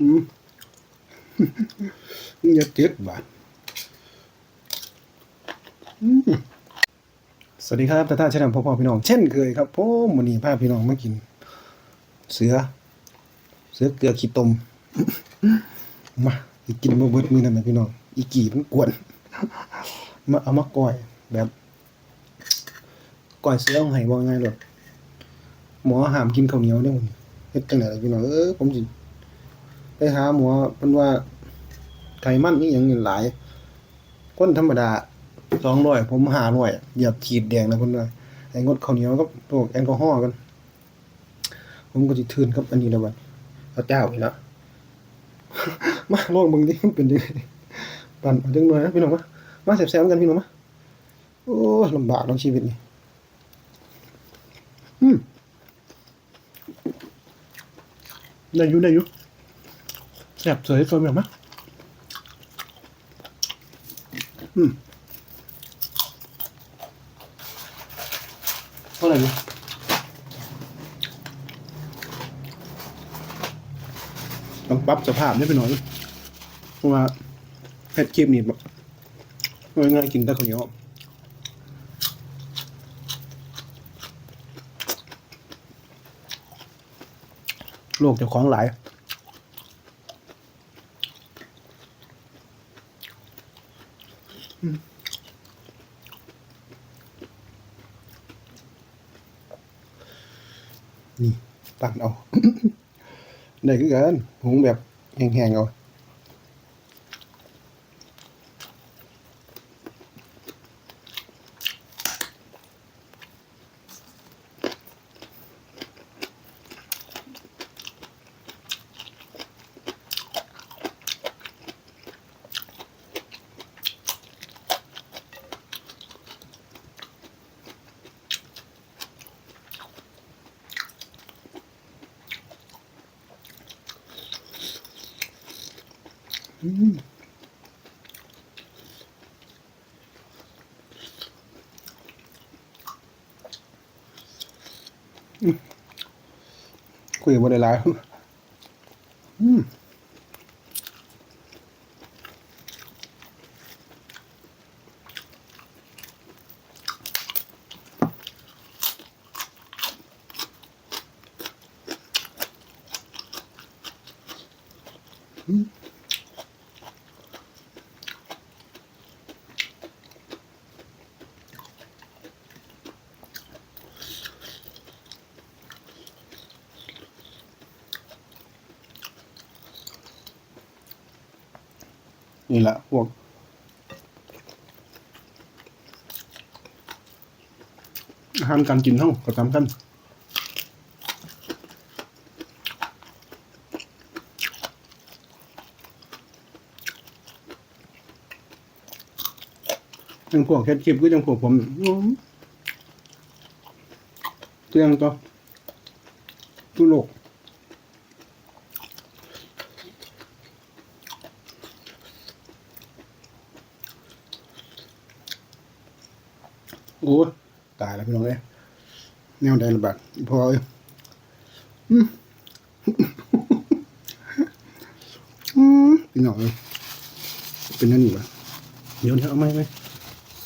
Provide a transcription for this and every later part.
อืมอย่าเจ็บบาดสวัสดีครับตาตาชนะพ่อพ่อพี่น้อง เช่นเคยครับผมวันนี้พาพี่น้องมากิน เสือ เสือเกลือขี้ตม มาอีกกินบ่เบิดมือนั่นนะพี่น้อง อีกี่มันกวน มาเอามาก้อยแบบก้อยเสือของไห้ว่าง่ายเลยหมอห้ามกินข้าวเหนียวเนี่ยผมเฮ็ดจังไดล่ะพี่น้องเออผมสิ ไปหาหมอเพิ่นว่าไขมันนี่ยังหลายคนธรรมดา200ผม500เหยียบขีดแดงนะเพิ่นว่าให้งดข้าวเหนียวกับพวกแอลกอฮอล์กัน ผมก็สิทืนกับอันนี้แล้วบัดเอาเจ้าอีกแล้วมาลองเบิ่งดิมันเป็นยังไงปั่นเอาจังหน่อยนะพี่น้องมามาแซ่บๆกันพี่น้องมาโอ้ลำบากเนาะชีวิตนี่อืมได้อยู่ได้อยู่ แซ่บสวยสวยแบบมาอืมเท่าไหร่อยู่ต้องปรับสภาพนี่ไปหน่อยเพราะว่าเฮ็ดคลิปนี่แบบง่ายๆกินแต่ข้าวเหนียวโลกเจ้าของหลาย นี่ปั่นเอาได้คือกันหุงแบบแห้งๆเอา คุยกับบ่ได้หลายอืมละ พวกอาหารการกินเท่าก็สำคัญยังพวกแคทคลิปก็ยังพวกผมอื้อเตียงต่อทุโลก โอ้ยตายแล้วพี่น้องเอ้ยแนวใดระบาดพอเอ้ยอืมอืมพี่น้องเอ้ยเป็นนั่นนี่ปะเดี๋ยวเดี๋ยวเอาไหมไหม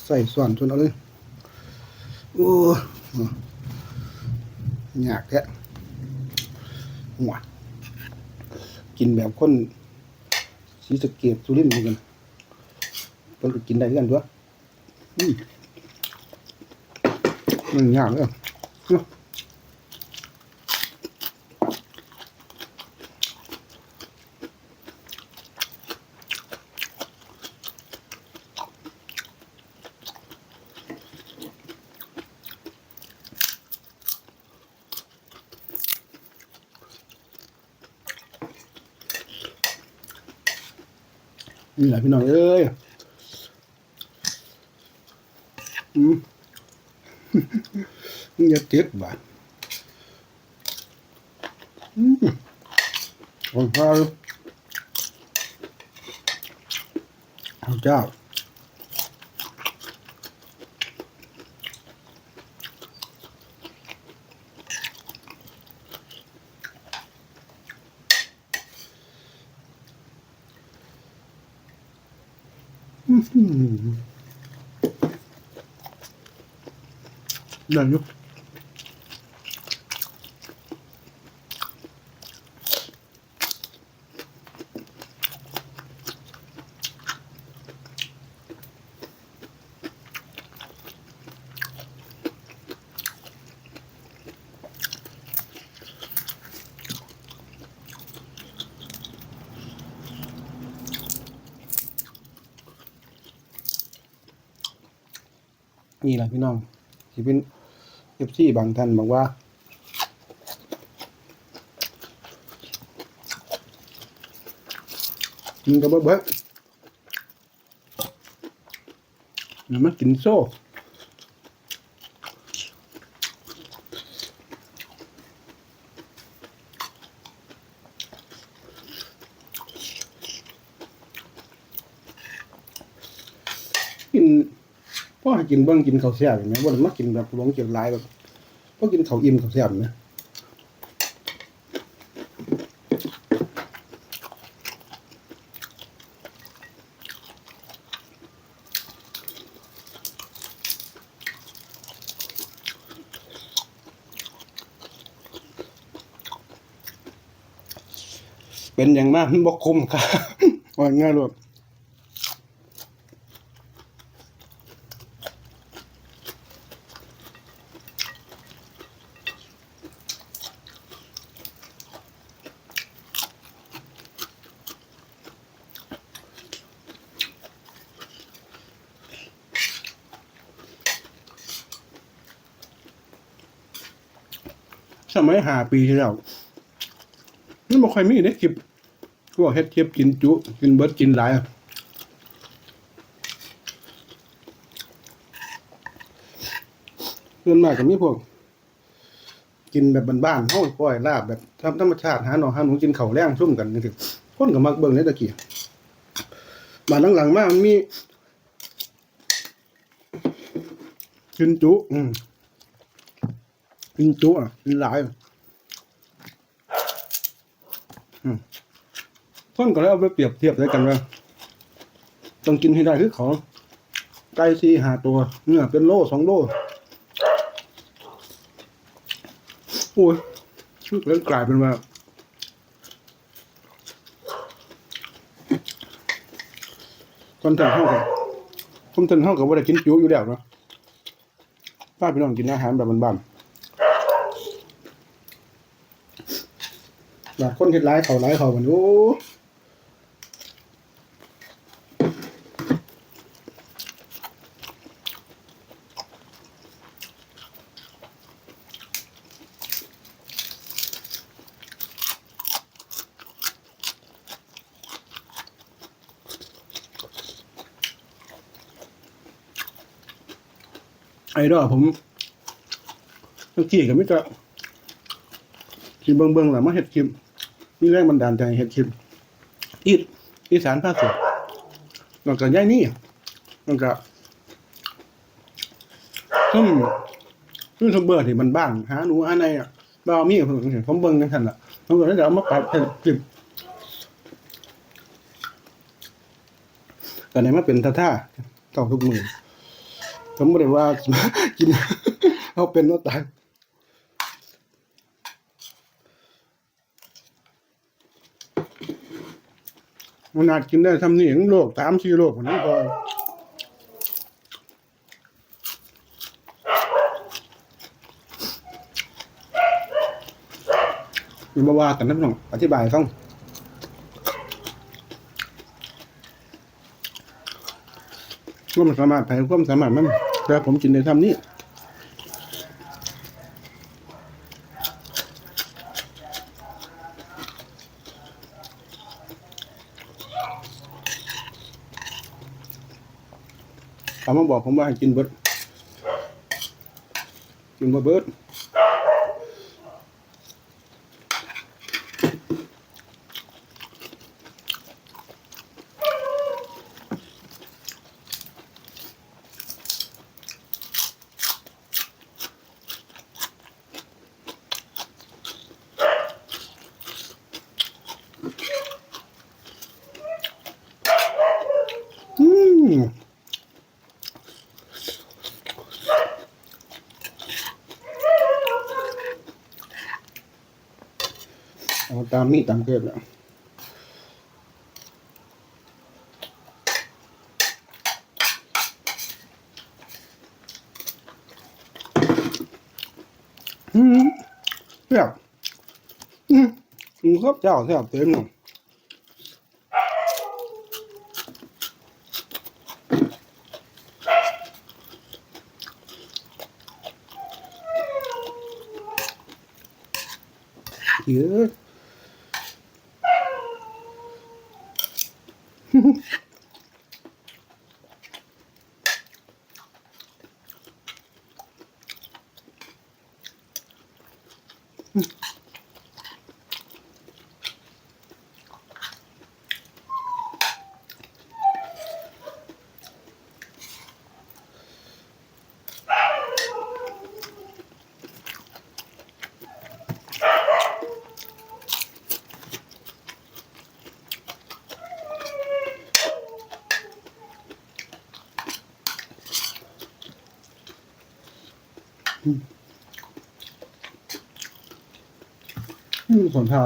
ใส่ส่วนส่วนเอาเลยโอ้ยากแกะหัวกินแบบคนสีสเกตสุรินทร์เหมือนกันเพิ่นก็กินได้เหมือนกันด้วยอืม มันยากเลยนี่แหละพี่น้องเอ้ยอืม อย่าเจ็บบาดอืองข้าวเอาเจ้านั่อยู่นี่แหละพี่น้องที่เป็น เอฟซีบางท่านบอกว่า กินกับเบิ้ลมันมากินโซ่กิน พ่อให้กินเบิ้งกินข้าวแซ่บเห็นไหมว่ามันมากินแบบหลวงเจียวหลายแบบพ่อกินข้าวอิ่มข้าวแซ่บนะเป็นอย่างมากมันบกคุมค่ะว่าง่ายเลย สมัยหาปีที่แล้วนี่บ่ค่อยมีในคลิปพวกเฮ็ดคลิปกินจุ กินเบิดกินหลายเงินมากก็มีพวก กินแบบบ้านๆเฮาปล่อยลาบแบบธรรมธรรมชาติหาหนอหาหนูกินข้าวแรงซุ่มกันนี่ถึงคนก็มักเบิ่งในตะกี้มาหลังๆมามันมีกินจุ อืม กินจุอะกินหลายคนก็เลยเอาไปเปรียบเทียบด้วยกันว่าต้องกินให้ได้คือของไก่สี่หาตัวเนื้อเป็นโลสองโลโอ้ยแล้วกลายเป็นว่าคนทันเท่ากับคนทันเท่ากับว่าได้กินจุอยู่แล้วเนาะป้าพี่น้องกินอาหารแบบบ้านๆ แบบคนเห็ดร้ายเขาร้ายเขาเหมือนโอ้ไอ้ดอกผมเมื่อกี้กับมิตร คิมเบิ้งเบิ้งหลังมาเห็ดคิมนี่แรงบันดาลใจเห็ดคิมอีอีสานภาคสุดนอกจากย่ายนี่นอกจากซึ่งซึ่งทำเบอร์ที่มันบ้านหาหนูอันไหนอะบ้ามีผมเห็นผมเบิ้งกันทันละผมก็เลยเอามาปรับเห็ดคิมแต่ไหนมาเป็นท่าท่าๆต้อทุกมือผมไม่ได้ว่ากินเขาเป็นก็ตาย มันอาจกินได้ทำนี่ทั้งโลกสามสี่โลกผมนั้นก็มีมาว่ากันนะพี่น้องอธิบายฟังว่ามันสามารถแผ่ความสามารถมันแต่ผมกินได้ทำนี่ เขามาบอกผมว่าให้กินเบิดกินบ่เบิดอืม เอา ตามนี่ตามเกิดแล้วอืมแซ่บอืมอืมครับเจ้าแซ่บเต็มเนาะเยอะ 음. 음. อืมผลพา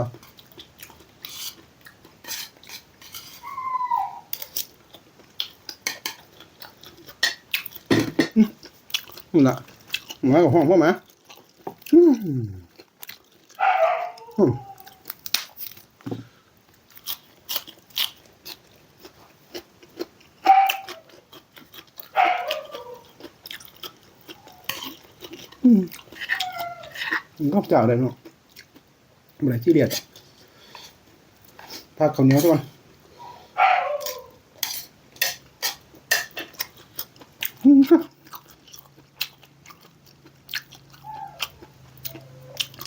อืมนี่ละมายกับห้องพ่อไหมอืมอืมอืมนอกจากอะไรเนาะ อะไรที่เรียดภาคข้าวเหนียวทุกคน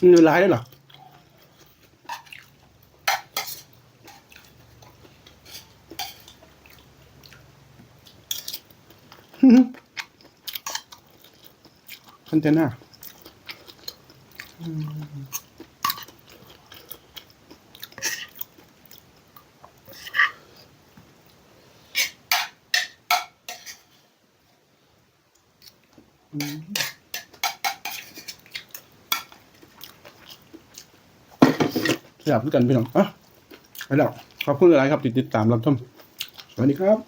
เนื้อลายได้เหรออืมคอนเทนเนอร์ อยากพูดกันพี่น้องอะไปแล้วขอบคุณหลายๆครับ ติดติดตามรับชมสวัสดีครับ